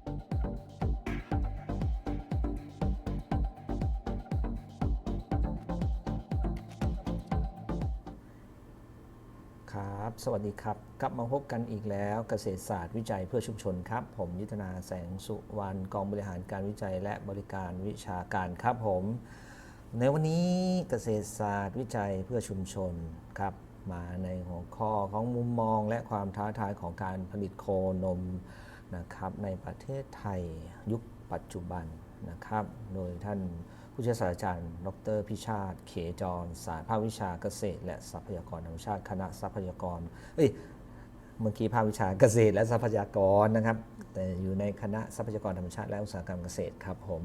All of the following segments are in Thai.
ครับ สวัสดีครับ กลับมาพบกันอีกแล้วเกษตรศาสตร์วิจัยเพื่อชุมชนครับ ผมยุทธนาแสงสุวรรณกองบริหารการวิจัยและบริการวิชาการครับผม ในวันนี้เกษตรศาสตร์วิจัยเพื่อชุมชนครับ มาในหัวข้อของมุมมองและความท้าทายของการผลิตโคนม นะครับในประเทศไทยยุคปัจจุบันนะครับ โดยท่านผู้ช่วยศาสตราจารย์ ดรพิชาติ เขจร สายภาควิชาเกษตร และทรัพยากรธรรมชาติ คณะทรัพยากร เอ้ย เมื่อกี้ภาควิชาเกษตรและทรัพยากรนะครับ แต่อยู่ในคณะทรัพยากรธรรมชาติ และอุตสาหกรรมเกษตรครับผม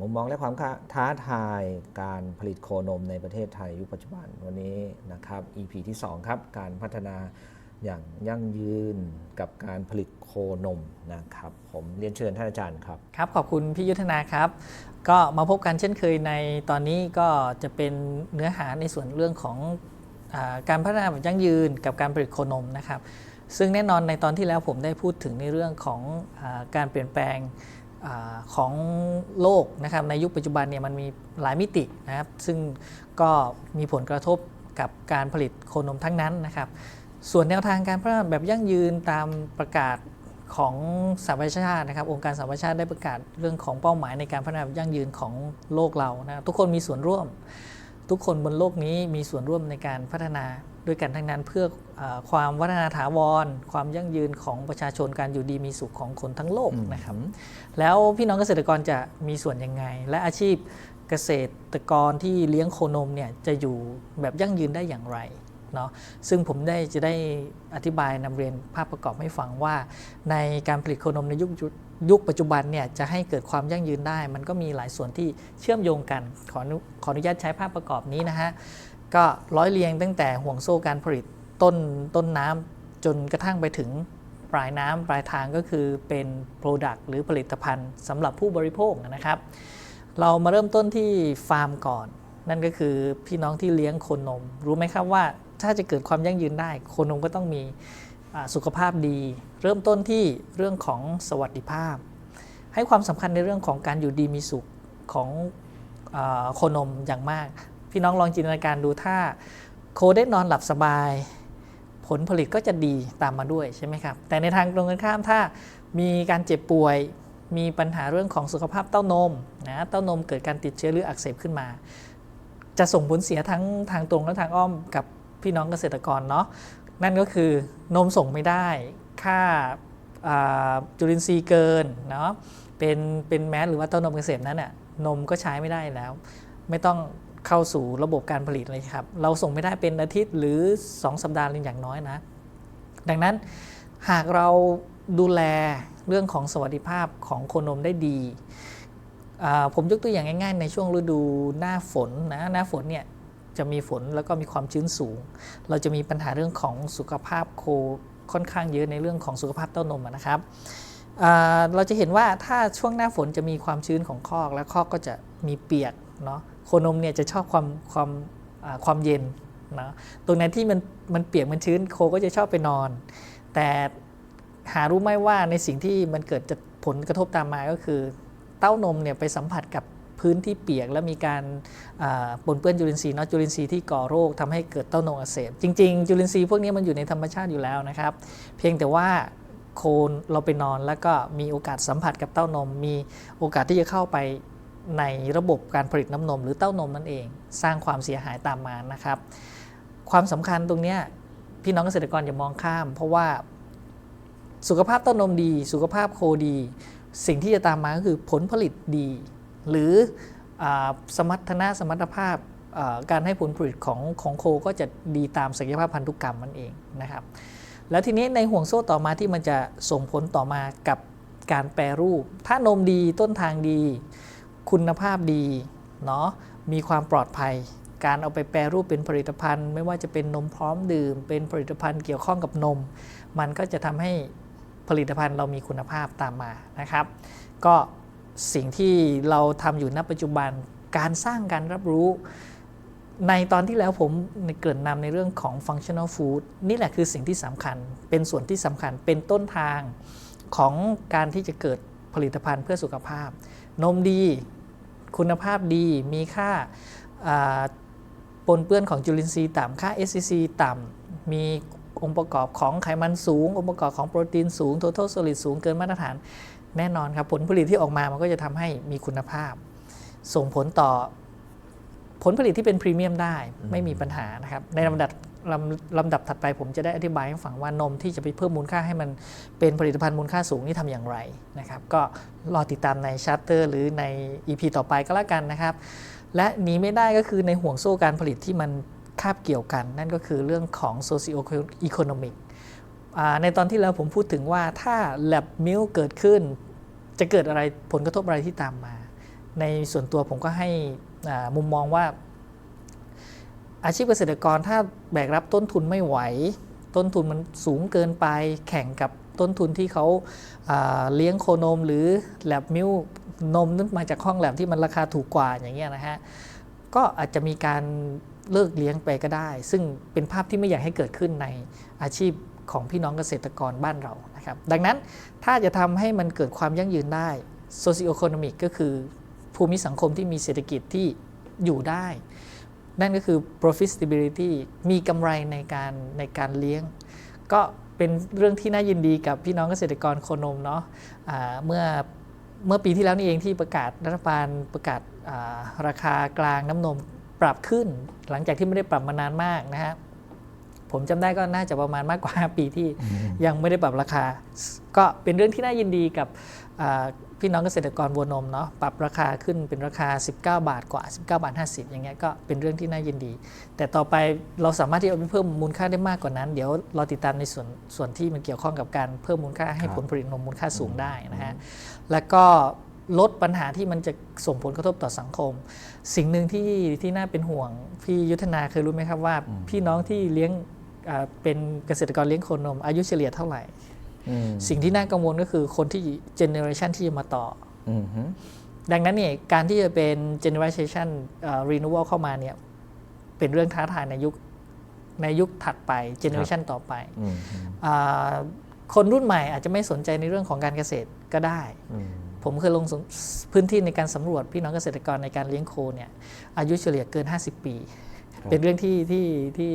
มุมมองและความท้าทายการผลิตโคนมในประเทศไทยยุคปัจจุบันวันนี้นะครับ EP ที่ 2 ครับ การพัฒนา อย่างยั่งยืนกับการผลิตโคนมนะครับ ผมเรียนเชิญท่านอาจารย์ครับ ครับ ขอบคุณพี่ยุทธนาครับ ก็มาพบกันเช่นเคยในตอนนี้ก็จะเป็นเนื้อหาในส่วนเรื่องของอการพัฒนาแบบยั่งยืนกับการผลิตโคนมนะครับ ซึ่งแน่นอนในตอนที่แล้วผมได้พูดถึงในเรื่องของอการเปลี่ยนแปลงอของโลกนะครับในยุคปัจจุบันเนี่ยมันมีหลายมิตินะครับ ซึ่งก็มีผลกระทบกับการผลิตโคนมทั้งนั้นนะครับ ส่วนแนวทางการพัฒนาแบบยั่งยืนตามประกาศของสหประชาชาตินะครับองค์การสหประชาชาติได้ประกาศเรื่องของเป้าหมายในการพัฒนาแบบยั่งยืนของโลกเรานะทุกคนมีส่วนร่วม ทุกคนบนโลกนี้มีส่วนร่วมในการพัฒนาด้วยกันทั้งนั้นเพื่อออความวัฒนาถาวร ความยั่งยืนของประชาชนการอยู่ดีมีสุขของคนทั้งโลกนะครับแล้วพี่น้องเกษตรกรจะมีส่วนยังไง และอาชีพเกษตรกรที่เลี้ยงโคนมเนี่ยจะอยู่แบบยั่งยืนได้อย่างไร เนาะซึ่งผมได้จะได้อธิบายนำเรียนภาพประกอบให้ฟังว่า ในการผลิตโคนมในยุคยุคปัจจุบันเนี่ยจะให้เกิดความยั่งยืนได้ มันก็มีหลายส่วนที่เชื่อมโยงกัน ขออนุขออนุญาตใช้ภาพประกอบนี้นะฮะก็ร้อยเรียงตั้งแต่ห่วงโซ่การผลิตต้นต้นน้ำจนกระทั่งไปถึงปลายน้ำปลายทางก็คือเป็น Product หรือผลิตภัณฑ์สำหรับผู้บริโภคนะครับ เรามาเริ่มต้นที่ฟาร์มก่อน นั่นก็คือพี่น้องที่เลี้ยงโคนม รู้ไหมครับว่า ถ้าจะเกิดความยั่งยืนได้โคนมก็ต้องมีสุขภาพดี เริ่มต้นที่เรื่องของสวัสดิภาพ ให้ความสำคัญในเรื่องของการอยู่ดีมีสุขของอาโคนมอย่างมาก พี่น้องลองจินตนาการดูถ้าโคได้นอนหลับสบาย ผลผลิตก็จะดีตามมาด้วยใช่ไหมครับแต่ในทางตรงกันข้ามถ้ามีการเจ็บป่วยมีปัญหาเรื่องของสุขภาพเต้านมนะเต้านมเกิดการติดเชื้อหรืออักเสบขึ้นมา จะส่งผลเสียทั้งทางตรงและทางอ้อมกับ พี่น้องเกษตรกรเนาะนั่นก็คือนมส่งไม่ได้ ค่าจุลินทรีย์เกินเนาะเป็นเป็นแมสหรือว่าเต้านมเกษตรนั้นน่ะนมก็ใช้ไม่ได้แล้ว ไม่ต้องเข้าสู่ระบบการผลิตเลยครับ เราส่งไม่ได้เป็นอาทิตย์หรือ 2 สัปดาห์อย่างน้อยนะ ดังนั้นหากเราดูแลเรื่องของสวัสดิภาพของโคนมได้ดี ผมยกตัวอย่างง่ายๆ ในช่วงฤดูหน้าฝนนะหน้าฝนเนี่ย จะมีฝนแล้วก็มีความชื้นสูง เราจะมีปัญหาเรื่องของสุขภาพโคค่อนข้างเยอะในเรื่องของสุขภาพเต้านมนะครับเราจะเห็นว่าถ้าช่วงหน้าฝนจะมีความชื้นของคอก และคอกก็จะมีเปียกเนาะโคนมเนี่ยจะชอบความความความเย็นนะตรงนั้นที่มันมันเปียกมันชื้นโคก็จะชอบไปนอน แต่หารู้ไหมว่าในสิ่งที่มันเกิดจะผลกระทบตามมาก็คือ เต้านมเนี่ยไปสัมผัสกับ พื้นที่เปียก แล้วมีการปนเปื้อนจุลินทรีย์เนาะจุลินทรีย์ที่ก่อโรคทำให้เกิดเต้านมอักเสบจริงๆ จุลินทรีย์พวกนี้มันอยู่ในธรรมชาติอยู่แล้วนะครับ เพียงแต่ว่าโคนเราไปนอนแล้วก็มีโอกาสสัมผัสกับเต้านม มีโอกาสที่จะเข้าไปในระบบการผลิตน้ำนม หรือเต้านมนั่นเอง สร้างความเสียหายตามมานะครับ ความสำคัญตรงเนี้ยพี่น้องเกษตรกรอย่ามองข้าม เพราะว่าสุขภาพเต้านมดี สุขภาพโคดี สิ่งที่จะตามมาก็คือผลผลิตดี หรืออสมรรถนะสมรรถภาพการให้ผลผลิตของของโคก็จะดีตามศักยภาพพันธุกรรมมันเองนะครับ แล้วทีนี้ในห่วงโซ่ต่อมาที่มันจะส่งผลต่อมากับการแปรรูป ถ้านมดีต้นทางดี คุณภาพดีเนาะมีความปลอดภัย การเอาไปแปรรูปเป็นผลิตภัณฑ์ ไม่ว่าจะเป็นนมพร้อมดื่ม เป็นผลิตภัณฑ์เกี่ยวข้องกับนม มันก็จะทำให้ผลิตภัณฑ์เรามีคุณภาพตามมานะครับ ก็ สิ่งที่เราทำอยู่ณปัจจุบันการสร้างการรับรู้ ในตอนที่แล้วผมเกริ่นำในเรื่องของ functional food นี่แหละคือสิ่งที่สำคัญ เป็นส่วนที่สำคัญเป็นต้นทางของการที่จะเกิดผลิตภัณฑ์เพื่อสุขภาพ นมดี คุณภาพดีมีค่าปนเปื้อนของจุลินทรีย์ต่ำค่า SCC ต่ำมีองค์ประกอบของไขมันสูง องค์ประกอบของโปรตีนสูง total solid สูงเกินมาตรฐาน แน่นอนครับผลผลิตที่ออกมามันก็จะทำให้มีคุณภาพ ส่งผลต่อผลผลิตที่เป็นพรีเมียมได้ไม่มีปัญหานะครับในลำดับลำลำดับถัดไปผมจะได้อธิบายให้ฟังว่านมที่จะไปเพิ่มมูลค่าให้มันเป็นผลิตภัณฑ์มูลค่าสูงนี่ทำอย่างไรนะครับ ก็รอติดตามในชัตเตอร์หรือใน EP ต่อไปก็แล้วกันนะครับ และหนีไม่ได้ก็คือในห่วงโซ่การผลิตที่มันคาบเกี่ยวกัน นั่นก็คือเรื่องของ socio economic อ่า ในตอนที่แล้วผมพูดถึงว่าถ้า lab milk เกิดขึ้น จะเกิดอะไรผลกระทบอะไรที่ตามมา ในส่วนตัวผมก็ให้มุมมองว่า อาชีพเกษตรกรถ้าแบกรับต้นทุนไม่ไหว ต้นทุนมันสูงเกินไป แข่งกับต้นทุนที่เขาาเลี้ยงโคนมหรือแลบมิลนมนั้นมาจากห้องแลบที่มันราคาถูกกว่าอย่างเงี้ยนะฮะก็อาจจะมีการเลิกเลี้ยงไปก็ได้ ซึ่งเป็นภาพที่ไม่อยากให้เกิดขึ้นในอาชีพ ของพี่น้องเกษตรกรบ้านเรานะครับดังนั้นถ้าจะทำให้มันเกิดความยั่งยืนได้ socio-economic ก็คือภูมิสังคมที่มีเศรษฐกิจที่อยู่ได้ นั่นก็คือ profitability มีกำไรในการในการเลี้ยง ก็เป็นเรื่องที่น่ายินดีกับพี่น้องเกษตรกรโคนมเนาะอ่าเมื่อเมื่อปีที่แล้วนี่เองที่ประกาศรัฐบาลประกาศาราคากลางน้ำนมปรับขึ้น หลังจากที่ไม่ได้ปรับมานานมากนะฮะ ผมจำได้ก็น่าจะประมาณมากกว่า 5 ปีที่ยังไม่ได้ปรับราคา ก็เป็นเรื่องที่น่ายินดีกับอ่าพี่น้องเกษตรกรวัวนมเนาะปรับราคาขึ้นเป็นราคา 19 บาทกว่า 19 บาท 50 อย่างเงี้ยก็เป็นเรื่องที่น่ายินดี แต่ต่อไปเราสามารถที่จะไปเพิ่มมูลค่าได้มากกว่านั้น เดี๋ยวเราติดตามในส่วนส่วนที่มันเกี่ยวข้องกับการเพิ่มมูลค่าให้ครับผลผลิตนมมูลค่าสูงได้นะฮะแล้วก็ลดปัญหาที่มันจะส่งผลกระทบต่อสังคม สิ่งหนึ่งที่ที่น่าเป็นห่วงพี่ยุทธนาเคยรู้ไหมครับว่า พี่น้องที่เลี้ยงอ่า เป็นเกษตรกรเลี้ยงโคนม อายุเฉลี่ยเท่าไหร่อืมสิ่งที่น่ากังวลก็คือคนที่เจเนอเรชันที่จะมาต่ออืมฮึดังนั้นเนี่ยการที่จะเป็น generation เอ่อ renewal เข้ามาเนี่ยเป็นเรื่องท้าทายในยุคในยุคถัดไป generation ต่อไปอืมฮึอ่าคนรุ่นใหม่อาจจะไม่สนใจในเรื่องของการเกษตรก็ได้อืมผมเคยลงสำพื้นที่ในการสำรวจพี่น้องเกษตรกรในการเลี้ยงโคเนี่ยอายุเฉลี่ยเกิน 50 ปี เป็นเรื่องที่ที่ที่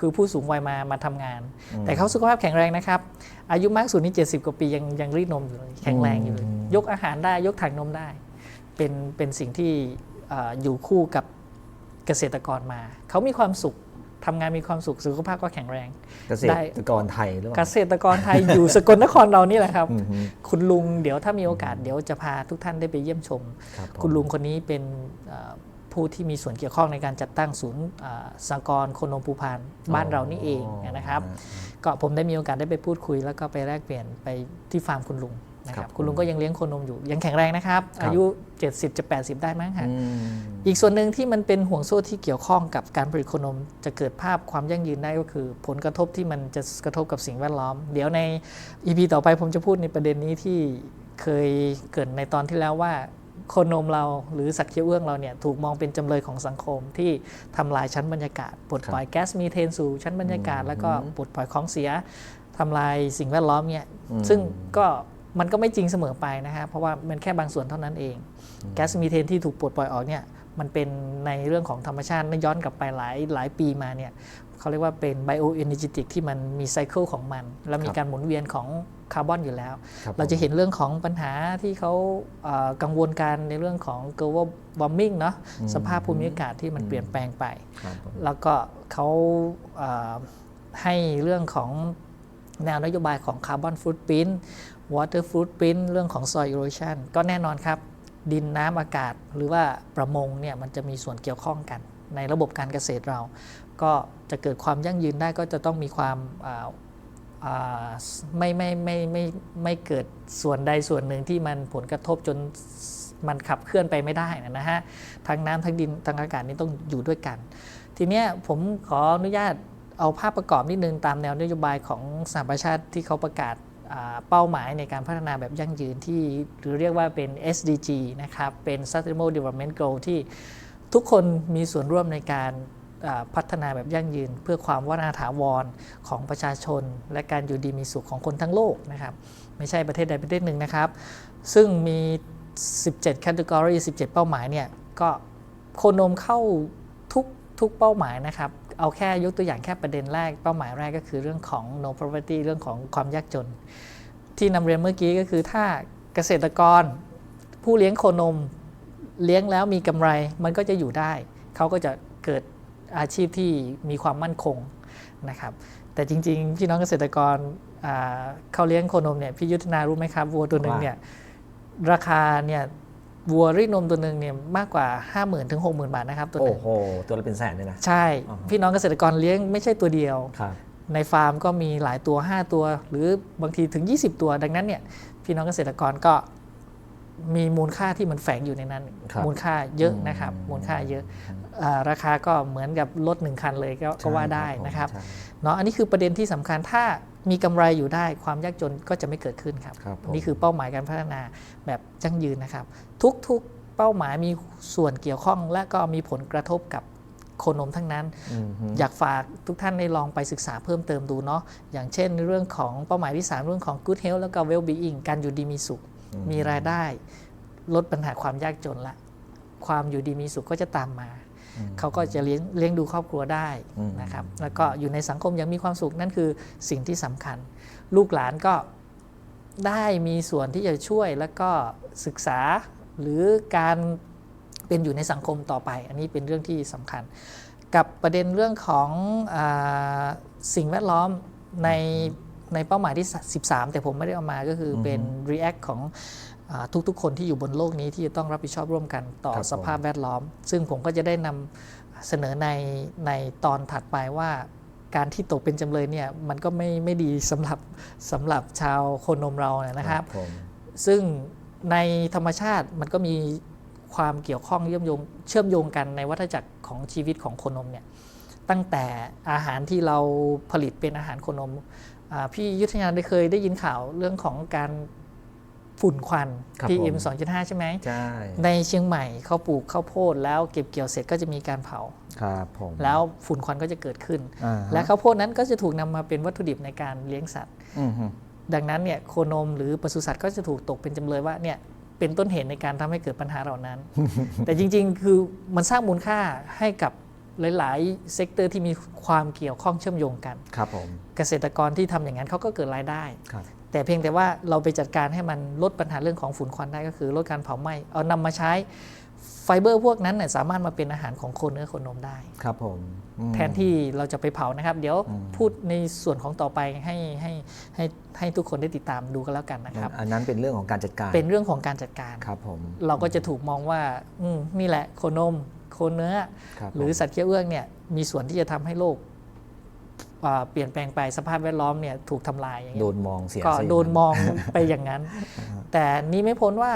คือผู้สูงวัยมามาทำงาน แต่เขาสุขภาพแข็งแรงนะครับ อายุมากสุดนี่70 กว่าปียังยังรีดนมอยู่เลยแข็งแรงอยู่เลยยกอาหารได้ยกถังนมได้ เป็นเป็นสิ่งที่เอ่ออยู่คู่กับเกษตรกรมา เขามีความสุขทำงานมีความสุขสุขภาพก็แข็งแรง เกษได้ตรกรไทยหรือเปเกล่าษตรกรไทยอยู่สกลนครเรานี่แหละครับอืมฮึคุณลุงเดี๋ยวถ้ามีโอกาสเดี๋ยวจะพาทุกท่านได้ไปเยี่ยมชมรับผมคุณลุงคนนี้เป็นเอ่อ ผู้ที่มีส่วนเกี่ยวข้องในการจัดตั้งศูนย์อ่าสหกรณ์โคนมภูพานบ้านเรานี่เองนะครับก็ผมได้มีโอกาสได้ไปพูดคุย แล้วก็ไปแลกเปลี่ยนไปที่ฟาร์มคุณลุงนะคครัรับบคุณลุงก็ยังเลี้ยงโคนมอยู่ยังแข็งแรงนะครับครับอายุ 70จะ80 ได้มั้งฮะอืมอีกส่วนหนึ่งที่มันเป็นห่วงโซ่ที่เกี่ยวข้องกับการผลิตโคนม จะเกิดภาพความยั่งยืนได้ก็คือ ผลกระทบที่มันจะกระทบกับสิ่งแวดล้อม เดี๋ยวใน EP ต่อไปผมจะพูดในประเด็นนี้ที่เคยเกริดในตอนที่แล้วว่า โคนมเราหรือสัตว์เคี้ยวเอื้องเราเนี่ยถูกมองเป็นจำเลยของสังคมที่ทำลายชั้นบรรยากาศปลดปล่อยแก๊สมีเทนสู่ชั้นบรรยากาศ แล้วก็ปลดปล่อยของเสียทำลายสิ่งแวดล้อมเนี่ยอืมซึ่งก็มันก็ไม่จริงเสมอไปนะฮะเพราะว่ามันแค่บางส่วนเท่านั้นเอง แก๊สมีเทนที่ถูกปลดปล่อยออกเนี่ยมันเป็นในเรื่องของธรรมชาติย้อนกลับไปหลายหลายปีมาเนี่ยเขาเรียกว่าเป็นไบโอเอเนจิติกที่มันมีไซเคิลของมัน แล้วมีครับการหมุนเวียนของ คาร์บอนอยู่แล้วครับเราจะเห็นเรื่องของปัญหาที่เขาเอ่อกังวลการในเรื่องของ global warming เนาะสภาพภูมิอากาศที่มันเปลี่ยนแปลงไปครับผมแล้วก็เขาเอ่อให้เรื่องของแนวนโยบายของคาร์บอนฟุตปริน t วอเตอร์ฟุตปริน t เรื่องของ soil erosion ก็แน่นอนครับ ดินน้ำอากาศหรือว่าประมงเนี่ยมันจะมีส่วนเกี่ยวข้องกัน ในระบบการเกษตรเรา ก็จะเกิดความยั่งยืนได้ก็จะต้องมีความอ่าอ่า ไม่ไม่ไม่ไม่ไม่เกิดส่วนใดส่วนหนึ่งที่มันผลกระทบจนมันขับเคลื่อนไปไม่ได้นะฮะทั้งน้ำทั้งดินทั้งอากาศนี่ต้องอยู่ด้วยกัน ทีเนี้ยผมขออนุญาตเอาภาพประกอบนิดนึงตามแนวนโยบายของสหประชาติที่เขาประกาศเป้าหมายในการพัฒนาแบบยั่งยืนที่หรือเรียกว่าเป็น SDG นะครับ เป็น Sustainable Development Goal ที่ทุกคนมีส่วนร่วมในการ พัฒนาแบบยั่งยืน เพื่อความวัฒนาถาวรของประชาชน และการอยู่ดีมีสุขของคนทั้งโลกนะครับไม่ใช่ประเทศใดประเทศหนึ่งนะครับ ซึ่งมี 17 category 17 เป้าหมายเนี่ยก็โคนมเข้าทุกทุกเป้าหมายนะครับเอาแค่ยกตัวอย่างแค่ประเด็นแรกเป้าหมายแรกก็คือเรื่องของ no poverty เรื่องของความยากจน ที่นำเรียนเมื่อกี้ก็คือถ้าเกษตรกรผู้เลี้ยงโคนมเลี้ยงแล้วมีกำไรมันก็จะอยู่ได้ เขาก็จะเกิด อาชีพที่มีความมั่นคงนะครับแต่จริงๆพี่น้องเกษตรกรอ่าเขาเลี้ยงโคนมเนี่ยพี่ยุทธนารู้ไหมครับวัวตัวหนึ่งเนี่ยราคาเนี่ยวัวรีดนมตัวหนึ่งเนี่ยมากกว่า 5 0,000ถึง60,000บาทนะครับตัวหโอ้นึ่งโหตัวละเป็นแสนเลยนะ ใช่อ่าฮะพี่น้องเกษตรกรเลี้ยงไม่ใช่ตัวเดียวครับในฟาร์มก็มีหลายตัว 5 ตัว หรือบางทีถึง 20 ตัวดังนั้นเนี่ยพี่น้องเกษตรกรก็ มีมูลค่าที่มันแฝงอยู่ในนั้นครับมูลค่าเยอะอืมนะครับ มูลค่าเยอะอาราคาก็เหมือนกับรถหนึ่งคันเลยก็ก็ว่าได้นะครับใช่เนาะอันนี้คือประเด็นที่สำคัญถ้ามีกำไรอยู่ได้ความยากจนก็จะไม่เกิดขึ้นครับครับผมนี่คือเป้าหมายการพัฒนาแบบยั่งยืนนะครับ ทุกๆเป้าหมายมีส่วนเกี่ยวข้อง และก็มีผลกระทบกับโคนมทั้งนั้นอืมฮึอยากฝากทุกท่านได้ลองไปศึกษาเพิ่มเติมดูเนาะอย่างเช่นเรื่องของเป้าหมายที่ 3 เรื่องของ good health แล้วก็ well being การอยู่ดีมีสุข มีรายได้ลดปัญหาความยากจนละ ความอยู่ดีมีสุขก็จะตามมา เขาก็จะเลี้ยงเลี้ยงดูครอบครัวได้อืมนะครับ แล้วก็อยู่ในสังคมอย่างมีความสุขนั่นคือสิ่งที่สำคัญ ลูกหลานก็ได้มีส่วนที่จะช่วยแล้วก็ศึกษาหรือการเป็นอยู่ในสังคมต่อไป อันนี้เป็นเรื่องที่สำคัญ กับประเด็นเรื่องของอาสิ่งแวดล้อมใน ในเป้าหมายที่ 13 แต่ผมไม่ได้เอามาก็คือเป็น react ของอาทุกๆ คนที่อยู่บนโลกนี้ที่จะต้องรับผิดชอบร่วมกันต่อครับผมสภาพแวดล้อม ซึ่งผมก็จะได้นำเสนอในในตอนถัดไปว่าการที่ตกเป็นจำเลยเนี่ยมันก็ไม่ไม่ดีสำหรับสำหรับชาวโคนนมเราเนี่ยนะครับผมซึ่งในธรรมชาติมันก็มีความเกี่ยวข้องเชื่อมโยงเชื่อมโยงกันในวัฏจักรของชีวิตของโคนมเนี่ย ตั้งแต่อาหารที่เราผลิตเป็นอาหารโคนมอ่าพี่ยุทธยาได้เคยได้ยินข่าวเรื่องของการฝุ่นควันครับ PM ผม2.5 ใช่ไหมใช่ในเชียงใหม่เขาปลูกข้าวโพดแล้วเก็บเกี่ยวเสร็จก็จะมีการเผาครับผมแล้วฝุ่นควันก็จะเกิดขึ้นอ่าฮะและข้าวโพดนั้นก็จะถูกนำมาเป็นวัตถุดิบในการเลี้ยงสัตว์อืมฮึดังนั้นเนี่ยโคนมหรือปศุสัตว์ก็จะถูกตกเป็นจำเลยว่าเนี่ยเป็นต้นเหตุในการทำให้เกิดปัญหาเหล่านั้น แต่จริงๆ คือมันสร้างมูลค่าให้กับ หลาย ๆ เซกเตอร์ที่มีความเกี่ยวข้องเชื่อมโยงกัน ครับผม เกษตรกรที่ทำอย่างนั้นเขาก็เกิดรายได้ ครับ แต่เพียงแต่ว่าเราไปจัดการให้มันลดปัญหาเรื่องของฝุ่นควันได้ก็คือลดการเผาไหม้เอานำมาใช้ไฟเบอร์พวกนั้นเนี่ยสามารถมาเป็นอาหารของโคนเนื้อโคนนมได้ ครับผมอืมแทนที่เราจะไปเผานะครับ เดี๋ยวอืมพูดในส่วนของต่อไปให้ให้ให้ให้ทุกคนได้ติดตามดูกันแล้วกันนะครับ อันนั้นเป็นเรื่องของการจัดการ เป็นเรื่องของการจัดการ ครับผม เราก็จะถูกมองว่า อืมนี่แหละโคนมโคนเนื้อครับหรือผมสัตว์เคี้ยวเอื้องเนี่ยมีส่วนที่จะทำให้โลกอ่าเปลี่ยนแปลงไปสภาพแวดล้อมเนี่ยถูกทำลายอย่างเงี้โดยนมองเสียก็ซะย่างโดนมองไปอย่างนั้น แต่นี้ไม่พ้นว่า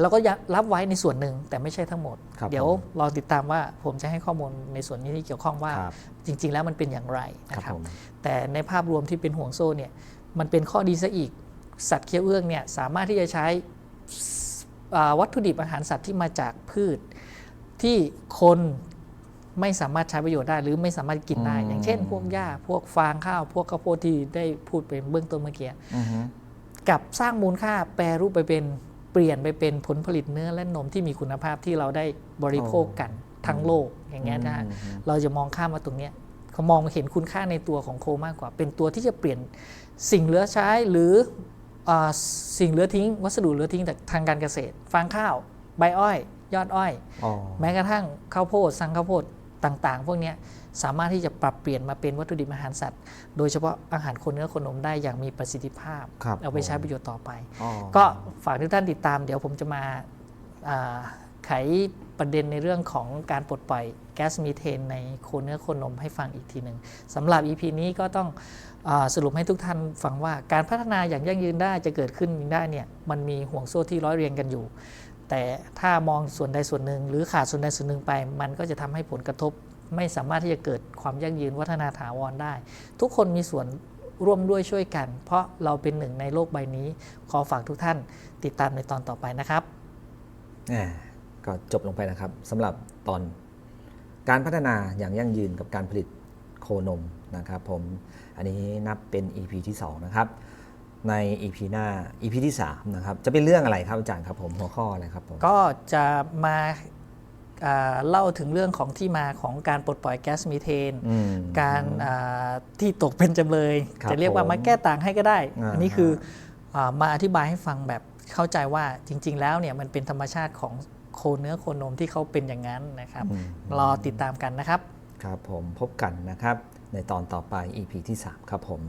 เราก็ยังรับไว้ในส่วนหนึ่งแต่ไม่ใช่ทั้งหมดครับเดี๋ยวผมรอติดตามว่าผมจะให้ข้อมูลในส่วนนี้ที่เกี่ยวข้องว่าครับจริง ๆ แล้วมันเป็นอย่างไรคนะรับครับผมแต่ในภาพรวมที่เป็นห่วงโซ่เนี่ยมันเป็นข้อดีซะอีกสัตว์เคี้ยวเอื้องเนี่ยสามารถที่จะใช้อ่าวัตถุดิบอาหารสัตว์ที่มาจากพืช ที่คนไม่สามารถใช้ประโยชน์ได้หรือไม่สามารถกินได้อืมอย่างเช่น พวกหญ้าพวกฟางข้าว พวกข้าวโพดที่ได้พูดไปเบื้องต้นเมื่อกี้อือฮึกับสร้างมูลค่าแปรรูปไปเป็นเปลี่ยนไปเป็นผลผลิตเนื้อและนมที่มีคุณภาพที่เราได้บริโภคกันทั้งโลกอย่างเงี้ยนะฮะอืมเราจะมองข้ามมาตรงเนี้ยเขามองเห็นคุณค่าในตัวของโคมากกว่า เป็นตัวที่จะเปลี่ยนสิ่งเหลือใช้หรืออาสิ่งเหลือทิ้ง วัสดุเหลือทิ้งจากทางการเกษตร ฟางข้าว ใบอ้อย ยอดอ้อยอ๋อแม้กระทั่งข้าวโพดสังข้าวโพดต่าง ๆ พวกเนี้ยสามารถที่จะปรับเปลี่ยนมาเป็นวัตถุดิบอาหารสัตว์ โดยเฉพาะอาหารคนเนื้อคนนมได้อย่างมีประสิทธิภาพครับเอาไปใช้ประโยชน์ต่อไปอ๋อก็ฝากทุกท่านติดตาม เดี๋ยวผมจะมาอ่าไขประเด็นในเรื่องของการปลดปล่อยแก๊สมีเทนในโคนเนื้อโคนนมให้ฟังอีกทีหนึ่งสำหรับ EP นี้ก็ต้องอาสรุปให้ทุกท่านฟังว่าการพัฒนาอย่างยั่งยืนได้จะเกิดขึ้นได้เนี่ยมันมีห่วงโซ่ที่ร้อยเรียงกันอยู่ แต่ถ้ามองส่วนใดส่วนหนึ่ง หรือขาดส่วนใดส่วนหนึ่งไป มันก็จะทำให้ผลกระทบ ไม่สามารถที่จะเกิดความยั่งยืนวัฒนาถาวรได้ ทุกคนมีส่วนร่วมด้วยช่วยกัน เพราะเราเป็นหนึ่งในโลกใบนี้ ขอฝากทุกท่านติดตามในตอนต่อไปนะครับก็จบลงไปนะครับสำหรับตอนการพัฒนาอย่างยั่งยืนกับการผลิตโคนมนะครับผมอันนี้นับเป็น EP ที่ 2 นะครับ ใน EP หน้า EP ที่ 3 นะครับ จะเป็นเรื่องอะไรครับอาจารย์ครับผมหัวข้ออะไรครับผม ก็จะมาอ่าเล่าถึงเรื่องของที่มาของการปลดปล่อยแก๊สมีเทน อืมการอ่าที่ตกเป็นจำเลย ครับจะเรียกว่าผมมาแก้ต่างให้ก็ได้ อ่าอันนี้คืออามาอธิบายให้ฟังแบบเข้าใจว่าจริง ๆ แล้วเนี่ยมันเป็นธรรมชาติของโคเนื้อโคนมที่เขาเป็นอย่างนั้นนะครับ อืม รอติดตามกันนะครับ ครับผมพบกันนะครับ ในตอนต่อไป EP ที่ 3 ครับผม